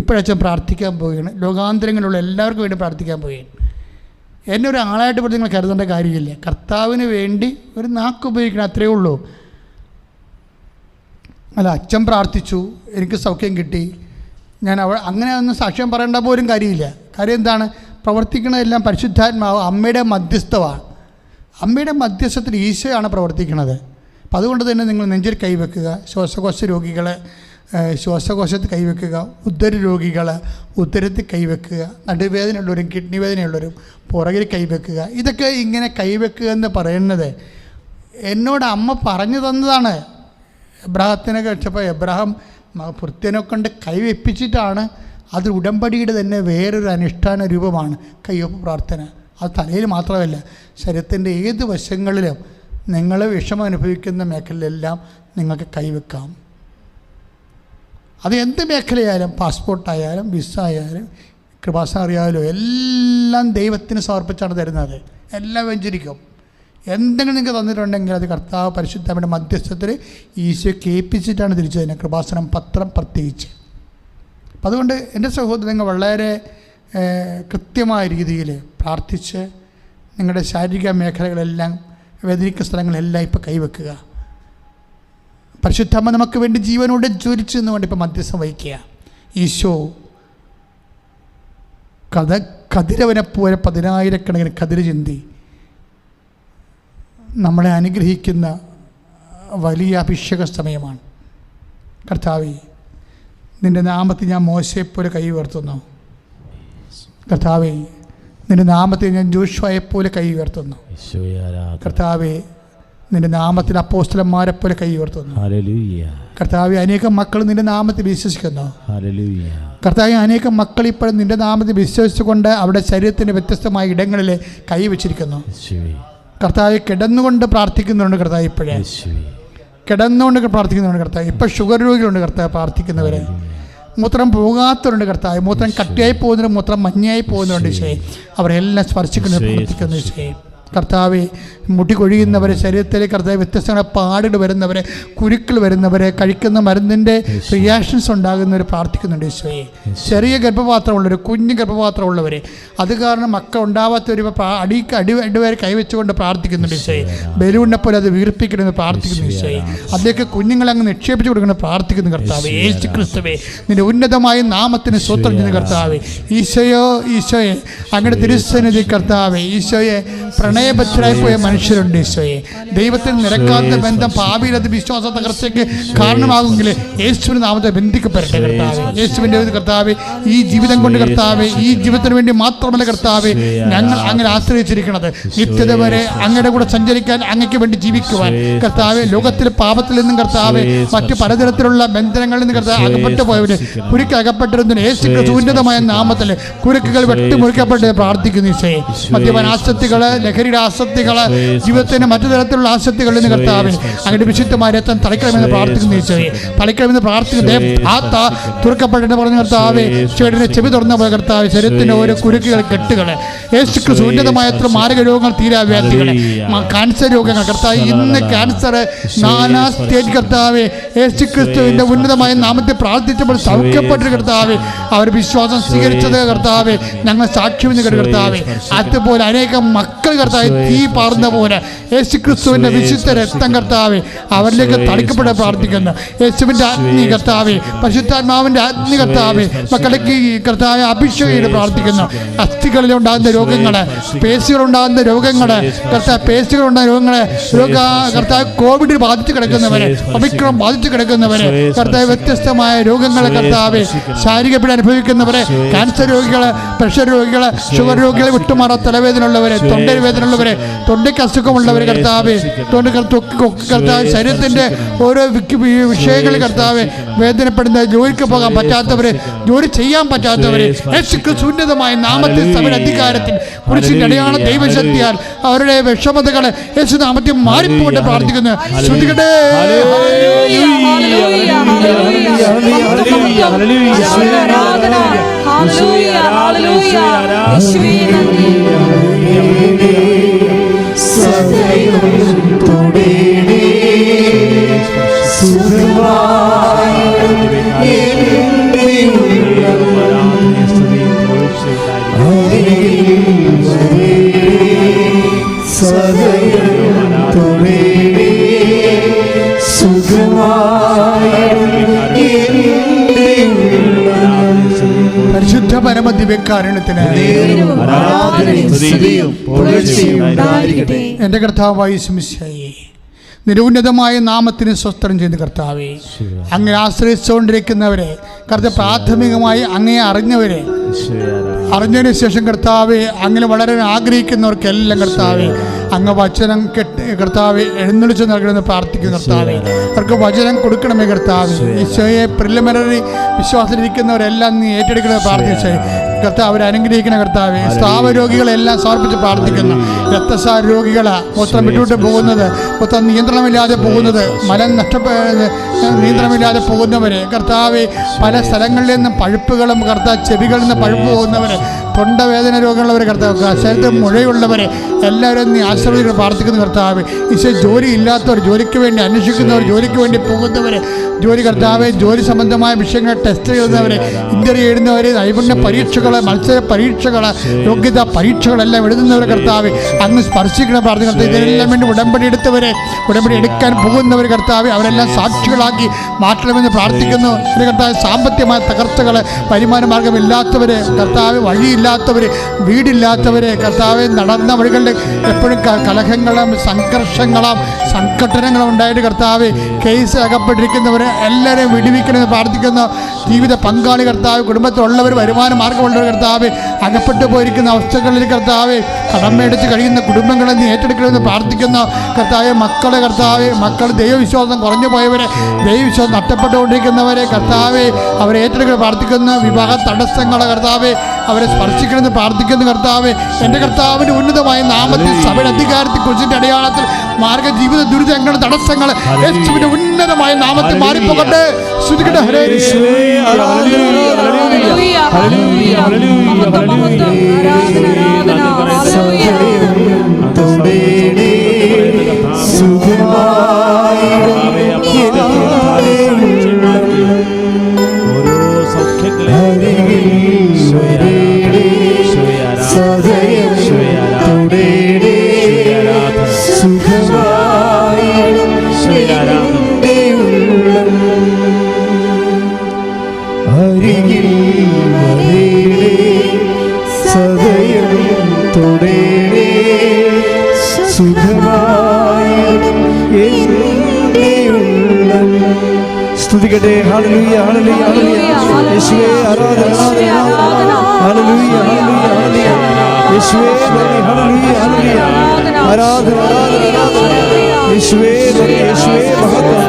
ഇപ്പോഴച്ഛൻ പ്രാർത്ഥിക്കാൻ പോവുകയാണ്. ലോകാന്തരങ്ങളിലുള്ള എല്ലാവർക്കും വേണ്ടി പ്രാർത്ഥിക്കാൻ പോവുകയാണ്. എന്നെ ഒരു ആളായിട്ട് പോലും നിങ്ങൾ കരുതേണ്ട കാര്യമില്ല. കർത്താവിന് വേണ്ടി ഒരു നാക്ക് ഉപയോഗിക്കണം അത്രയേ ഉള്ളൂ. അല്ല അച്ഛൻ പ്രാർത്ഥിച്ചു എനിക്ക് സൗഖ്യം കിട്ടി. ഞാൻ അവ അങ്ങനെ ഒന്നും സാക്ഷ്യം പറയേണ്ട പോലും കാര്യമില്ല. കാര്യം എന്താണ്? പ്രവർത്തിക്കുന്നതെല്ലാം പരിശുദ്ധാത്മാവ് അമ്മയുടെ മധ്യസ്ഥമാണ് അമ്മയുടെ മധ്യസ്ഥത്തിൽ ഈശോയാണ് പ്രവർത്തിക്കുന്നത്. അപ്പം അതുകൊണ്ട് തന്നെ നിങ്ങൾ നെഞ്ചിൽ കൈവെക്കുക. ശ്വാസകോശ രോഗികളെ ഏഹ്, ശ്വാസകോശത്തിൽ കൈവെക്കുക ഉദര രോഗികൾ ഉദരത്തിൽ കൈവെക്കുക നടുവേദനയുള്ളവരും കിഡ്നി വേദനയുള്ളവരും പുറകിൽ കൈവെക്കുക ഇതൊക്കെ ഇങ്ങനെ കൈവെക്കുക എന്ന് പറയുന്നത് എന്നോട് അമ്മ പറഞ്ഞു തന്നതാണ്. എബ്രാഹത്തിനെ കഴിച്ചപ്പോൾ എബ്രാഹം ഭൃത്യനെ കൊണ്ട് കൈവെപ്പിച്ചിട്ടാണ് അത് ഉടമ്പടിയുടെ തന്നെ വേറൊരു അനുഷ്ഠാന രൂപമാണ് കയ്യൊപ്പ് പ്രാർത്ഥന. അത് തലയിൽ മാത്രമല്ല ശരീരത്തിന്റെ ഏത് വശങ്ങളിലും നിങ്ങൾ വിഷമം അനുഭവിക്കുന്ന മേഖലയിലെല്ലാം നിങ്ങൾക്ക് കൈവെക്കാം. അത് എന്ത് മേഖലയായാലും പാസ്പോർട്ടായാലും വിസ ആയാലും കൃപാസാറിയായാലും എല്ലാം ദൈവത്തിന് സമർപ്പിച്ചാണ് തരുന്നത്. എല്ലാം വെഞ്ചരിക്കും. എന്തെങ്കിലും നിങ്ങൾക്ക് തന്നിട്ടുണ്ടെങ്കിൽ അത് കർത്താവ് പരിശുദ്ധമ്മയുടെ മധ്യസ്ഥത്തിൽ ഈശോ കേൾപ്പിച്ചിട്ടാണ് തിരിച്ചു തന്നെ കൃപാസനം പത്രം പ്രത്യേകിച്ച്. അപ്പം അതുകൊണ്ട് എന്റെ സഹോദരങ്ങൾ വളരെ കൃത്യമായ രീതിയിൽ പ്രാർത്ഥിച്ച് നിങ്ങളുടെ ശാരീരിക മേഖലകളെല്ലാം വേദനിക്കുന്ന സ്ഥലങ്ങളെല്ലാം ഇപ്പോൾ കൈവെക്കുക. പരിശുദ്ധമ്മ നമുക്ക് വേണ്ടി ജീവനോടെ ജ്വലിച്ചു എന്നുകൊണ്ട് ഇപ്പം മധ്യസ്ഥം വഹിക്കുക. ഈശോ കഥ കതിരവനെ പോലെ പതിനായിരക്കണക്കിന് കതിര് ചിന്തി. നമ്മളെ അനുഗ്രഹിക്കുന്ന വലിയ അഭിഷേക സമയമാണ്. കർത്താവി നിന്റെ നാമത്തിൽ ഞാൻ മോശയെപ്പോലെ കൈ ഉയർത്തുന്നു. കർത്താവേ നിന്റെ നാമത്തിൽ ഞാൻ ജോഷുവായെപ്പോലെ കൈ ഉയർത്തുന്നു. കർത്താവേ നിന്റെ നാമത്തിൽ അപ്പോസ്റ്റലന്മാരെ പോലെ കൈ ഉയർത്തുന്നു കർത്താവ് അനേകം മക്കൾ നിന്റെ നാമത്തിൽ വിശ്വസിക്കുന്നു. കർത്താവ് അനേകം മക്കൾ ഇപ്പോഴും നിന്റെ നാമത്തിൽ വിശ്വസിച്ചുകൊണ്ട് അവിടെ ശരീരത്തിന്റെ വ്യത്യസ്തമായ ഇടങ്ങളിൽ കൈവച്ചിരിക്കുന്നു കർത്താവെ കിടന്നുകൊണ്ട് പ്രാർത്ഥിക്കുന്നുണ്ട് കർത്താവ് ഇപ്പോഴേ. കിടന്നുകൊണ്ട് പ്രാർത്ഥിക്കുന്നുണ്ട് കർത്താവ്. ഇപ്പോൾ ഷുഗർ രോഗികളുണ്ട് കർത്താവ് പ്രാർത്ഥിക്കുന്നവരെ. മൂത്രം പോകാത്തവരുണ്ട് കർത്താവ്. മൂത്രം കട്ടിയായി പോകുന്നവരും മൂത്രം മഞ്ഞയായി പോകുന്നവരുണ്ട് ശരി അവരെല്ലാം സ്പർശിക്കുന്നു പ്രാർത്ഥിക്കുന്നു ഈശോയെ കർത്താവെ മുടി കൊഴിയുന്നവരെ ശരീരത്തിലെ കർത്താവ് വ്യത്യസ്തമായ പാടുകൾ വരുന്നവരെ കുരുക്കൾ വരുന്നവരെ കഴിക്കുന്ന മരുന്നിന്റെ റിയാക്ഷൻസ് ഉണ്ടാകുന്നവർ പ്രാർത്ഥിക്കുന്നുണ്ട് ഈശോയെ ചെറിയ ഗർഭപാത്രമുള്ളവർ കുഞ്ഞു ഗർഭപാത്രമുള്ളവർ അത് കാരണം മക്കൾ ഉണ്ടാവാത്തവർ അടി അടി അടിവരെ കൈവച്ചുകൊണ്ട് പ്രാർത്ഥിക്കുന്നുണ്ട് ഈശോയെ ബലൂണിനെ പോലെ അത് വീർപ്പിക്കണമെന്ന് പ്രാർത്ഥിക്കുന്നു ഈശോയെ അതിലേക്ക് കുഞ്ഞുങ്ങളെ അങ്ങ് നിക്ഷേപിച്ചു കൊടുക്കണം പ്രാർത്ഥിക്കുന്നു കർത്താവ്. യേശു ക്രിസ്തുവേ നിന്റെ ഉന്നതമായ നാമത്തിന് സ്വത്രം ചെയ്യുന്ന കർത്താവ്. ഈശോയോ ഈശോയെ അങ്ങയുടെ തിരുസന്നിധി കർത്താവ്. ഈശോയെ പ്രണയബദ്ധരായി പോയ മനുഷ്യരുണ്ട് ഈശോയെ. ദൈവത്തിൽ നിരക്കാത്ത ബന്ധം ഭാവിയിൽ അത് വിശ്വാസ തകർച്ചയ്ക്ക് കാരണമാകുമെങ്കിൽ യേശുവിന്റെ നാമത്തെ ബന്ധിക്കപ്പെടട്ടെ കർത്താവ്. യേശുവിന്റെ കർത്താവേ ഈ ജീവിതം കൊണ്ട് കർത്താവ് ഈ ജീവിതത്തിന് വേണ്ടി മാത്രമല്ല കർത്താവ് ഞങ്ങൾ അങ്ങനെ ആശ്രയിച്ചിരിക്കുന്നത്. നിത്യത വരെ അങ്ങയുടെ കൂടെ സഞ്ചരിക്കാൻ അങ്ങയ്ക്ക് വേണ്ടി ജീവിക്കുവാൻ. കർത്താവ് ലോകത്തിലെ പാപത്തിൽ നിന്നും കർത്താവ് മറ്റു പലതരത്തിലുള്ള ബന്ധനങ്ങളിൽ നിന്ന് കർത്താവ് അകപ്പെട്ടു പോയവര് കുരുക്ക് അകപ്പെട്ടിരുന്ന യേശു ഉന്നതമായ നാമത്തിൽ കുരുക്കുകൾ വെട്ടിമുറിക്കപ്പെട്ട് പ്രാർത്ഥിക്കുന്നു ഈശോയെ. മദ്യപാന ആസക്തികൾ ലഹരിയുടെ ആസക്തികൾ ജീവിതത്തിന്റെ മറ്റു തരത്തിലുള്ള ആസക്തികളിൽ നിന്ന് കർത്താവെ അങ്ങയുടെ വിശുദ്ധമായ രക്തം തളിക്കണമെന്ന് പ്രാർത്ഥിക്കുന്നു ഈശോയെ. തളിക്കണമെന്ന് പ്രാർത്ഥിക്കുന്ന. ആത്ത തുറക്കപ്പെട്ടിട്ട് പറഞ്ഞ കർത്താവെ. ചേടിനെ ചെവി തുറന്ന പോയ കർത്താവ് ശരീരത്തിന്റെ ഓരോ കുരുക്കുകൾ കെട്ടുകൾ യേശു ക്രിസ്തു ഉന്നതമായ എത്ര മാരക രോഗങ്ങൾ തീരാവ്യാധികൾ കാൻസർ ക്യാൻസർ രോഗങ്ങൾ. കർത്താവ് ഇന്ന് ക്യാൻസർ നാനാ സ്റ്റേജ് കർത്താവ് യേശു ക്രിസ്തുവിന്റെ ഉന്നതമായ നാമത്തെ പ്രാർത്ഥിച്ചപ്പോൾ സൗഖ്യപ്പെട്ടൊരു കർത്താവ് അവർ വിശ്വാസം സ്വീകരിച്ചത് കർത്താവ് ഞങ്ങൾ സാക്ഷ്യം കർത്താവ്. അതുപോലെ അനേകം മക്കൾ കർത്താവ് തീ പാർന്ന പോലെ യേശു ക്രിസ്തുവിന്റെ വിശുദ്ധ രക്തം കർത്താവെ അവരിലേക്ക് തളിക്കപ്പെടാൻ പ്രാർത്ഥിക്കുന്നു. യേശുവിന്റെ അഗ്നി കർത്താവെ പരിശുദ്ധാത്മാവിന്റെ അഗ്നി കർത്താവെ മക്കളിലേക്ക് കർത്താവ് അഭിഷേകം പ്രാർത്ഥിക്കുന്നു. അസ്ഥികളിൽ ഉണ്ടാകുന്ന രോഗങ്ങൾ പേശികളുണ്ടാകുന്ന കർത്താവ് പേശികളുണ്ടാകുന്ന രോഗങ്ങൾ രോഗ കർത്താവ് കോവിഡ് ബാധിച്ച് കിടക്കുന്നവരെ ഒമിക്രോൺ ബാധിച്ച് കിടക്കുന്നവരെ കർത്താവ് വ്യത്യസ്തമായ രോഗങ്ങളെ കർത്താവ് ശാരീരിക പീഡ അനുഭവിക്കുന്നവരെ ക്യാൻസർ രോഗികൾ പ്രഷർ രോഗികൾ ഷുഗർ രോഗികളെ വിട്ടുമാറാ തലവേദന ഉള്ളവരെ തൊണ്ടയിൽ വേദന ഉള്ളവരെ തൊണ്ടയ്ക്ക് അസുഖമുള്ളവരെ കർത്താവ് തൊണ്ട കർത്താവ് ശരീരത്തിന്റെ ഓരോ വിഷയങ്ങൾ കർത്താവ് വേദനപ്പെടുന്ന ജോലിക്ക് പോകാൻ പറ്റാത്തവര് ജോലി ചെയ്യാൻ പറ്റാത്തവര് ക്രിസ്തു നാമത്തിൽ സമര അധികാരത്തിൽ കുറിച്ചിട്ട് അടയാള ദൈവശക്തിയാൽ അവരുടെ വിഷമതകളെ യേശു നാമത്തിൽ മാറിപ്പോട്ട് പ്രാർത്ഥിക്കുന്നു. Santo Deus. ദിവ്യകാരുണ്യത്തിന് എന്റെ കർത്താവായി ശമിശായി നിരുന്നതമായ നാമത്തിന് സ്വസ്ത്രം ചെയ്യുന്ന കർത്താവെ. അങ്ങനെ ആശ്രയിച്ചുകൊണ്ടിരിക്കുന്നവരെ കർത്ത പ്രാഥമികമായി അങ്ങയെ അറിഞ്ഞവരെ അറിഞ്ഞതിന് ശേഷം കർത്താവെ അങ്ങനെ വളരെ ആഗ്രഹിക്കുന്നവർക്കെല്ലാം കർത്താവെ അങ്ങ് വചനം കെട്ട് കർത്താവെ എഴുന്നള്ളിച്ച് നൽകണമെന്ന് പ്രാർത്ഥിക്കുന്നു കർത്താവെ. അവർക്ക് വചനം കൊടുക്കണമേ കർത്താവെ. ഈശോയെ പ്രിലിമിനറി വിശ്വാസത്തിലിരിക്കുന്നവരെല്ലാം നീ ഏറ്റെടുക്കണമെന്ന് പ്രാർത്ഥിച്ചേ കർത്താവ് അവരെ കർത്താവ് കർത്താവെ. സ്രാവ രോഗികളെല്ലാം സമർപ്പിച്ച് പ്രാർത്ഥിക്കുന്നു. രക്തസാര രോഗികൾ മൊത്തം വിട്ടുവിട്ട് പോകുന്നത്. മൊത്തം നിയന്ത്രണമില്ലാതെ പോകുന്നത്. മലം നഷ്ടപ്പെ നിയന്ത്രണമില്ലാതെ പോകുന്നവർ കർത്താവ് പല സ്ഥലങ്ങളിൽ നിന്നും പഴുപ്പുകളും കർത്താവ് ചെവികളിൽ നിന്ന് പഴുപ്പ് പോകുന്നവരെ. തൊണ്ടവേദന രോഗമുള്ളവരെ കർത്താവ് ശരീരത്തിൽ മുഴയുള്ളവരെ എല്ലാവരും നീ ആശ്രയിച്ച് പ്രാർത്ഥിക്കുന്ന കർത്താവ്. ഈശോ ജോലി ഇല്ലാത്തവർ ജോലിക്ക് വേണ്ടി അന്വേഷിക്കുന്നവർ ജോലിക്ക് വേണ്ടി പോകുന്നവരെ ജോലി കർത്താവ് ജോലി സംബന്ധമായ വിഷയങ്ങൾ ടെസ്റ്റ് ചെയ്യുന്നവരെ ഇന്റർവ്യൂ എഴുതുന്നവർ നൈപുണ്യ പരീക്ഷകൾ മത്സര പരീക്ഷകൾ യോഗ്യതാ പരീക്ഷകളെല്ലാം എഴുതുന്നവരെ കർത്താവ് അങ്ങ് സ്പർശിക്കണം പ്രാർത്ഥന ഇതിനെല്ലാം വേണ്ടി ഉടമ്പടി എടുത്തവരെ ഉടമ്പടി എടുക്കാൻ പോകുന്നവർ കർത്താവ് അവരെല്ലാം സാക്ഷികളാക്കി മാറ്റണമെന്ന് പ്രാർത്ഥിക്കുന്നു. കർത്താവ് സാമ്പത്തികമായ തകർച്ചകൾ വരുമാന മാർഗമില്ലാത്തവർ കർത്താവ് വഴിയില്ലാത്തവർ വീടില്ലാത്തവരെ കർത്താവ് നടന്ന വഴികളിൽ എപ്പോഴും കലഹങ്ങളും സംഘർഷങ്ങളും സംഘട്ടനങ്ങളും ഉണ്ടായിട്ട് കർത്താവ് കേസ് അകപ്പെട്ടിരിക്കുന്നവരെ എല്ലാവരെയും വിടുവിക്കണമെന്ന് പ്രാർത്ഥിക്കുന്ന. ജീവിത പങ്കാളി കർത്താവ് കുടുംബത്തിലുള്ളവർ വരുമാന മാർഗമുള്ളവർ കർത്താവ് അകപ്പെട്ടു പോയിരിക്കുന്ന അവസ്ഥകളിൽ കർത്താവ് കടമേടിച്ച് കഴിയുന്ന കുടുംബങ്ങളെ നീ ഏറ്റെടുക്കണമെന്ന് പ്രാർത്ഥിക്കുന്ന. കർത്താവ് മക്കളെ കർത്താവ് മക്കൾ ദൈവവിശ്വാസം കുറഞ്ഞു പോയവരെ ദൈവവിശ്വാസം നഷ്ടപ്പെട്ടുകൊണ്ടിരിക്കുന്നവരെ കർത്താവ് അവരെ ഏറ്റെടുക്കാൻ പ്രാർത്ഥിക്കുന്ന. വിവാഹ തടസ്സങ്ങളെ കർത്താവ് അവരെ സ്പർശിക്കണമെന്ന് പ്രാർത്ഥിക്കുന്ന കർത്താവ്. എന്റെ കർത്താവിന്റെ ഉന്നതമായ നാമത്തിൽ സഭയുടെ അധികാരത്തിൽ കുറിച്ചിന്റെ അടയാളത്തിൽ മാർഗ ജീവിത ദുരിതങ്ങൾ തടസ്സങ്ങൾ യേശുവിന്റെ ഉന്നതമായ നാമത്തിൽ മാറിപ്പോകട്ടെ. ശ്രുതികട്ടെ ഹരേ അരികിൽ വരേണേ, സദയം തൊടേണേ, സുഖമായി എന്റെ ഉള്ളം. സ്തുതിക്കട്ടെ. ഹല്ലേലൂയ ഹല്ലേലൂയ ഹല്ലേലൂയ. യേശുവേ ആരാധന ആരാധന ഹല്ലേലൂയ ഹല്ലേലൂയ ഹല്ലേലൂയ. യേശുവേ ഹല്ലേലൂയ ഹല്ലേലൂയ. ആരാധന ആരാധന യേശുവേ യേശുവേ മഹത്വം.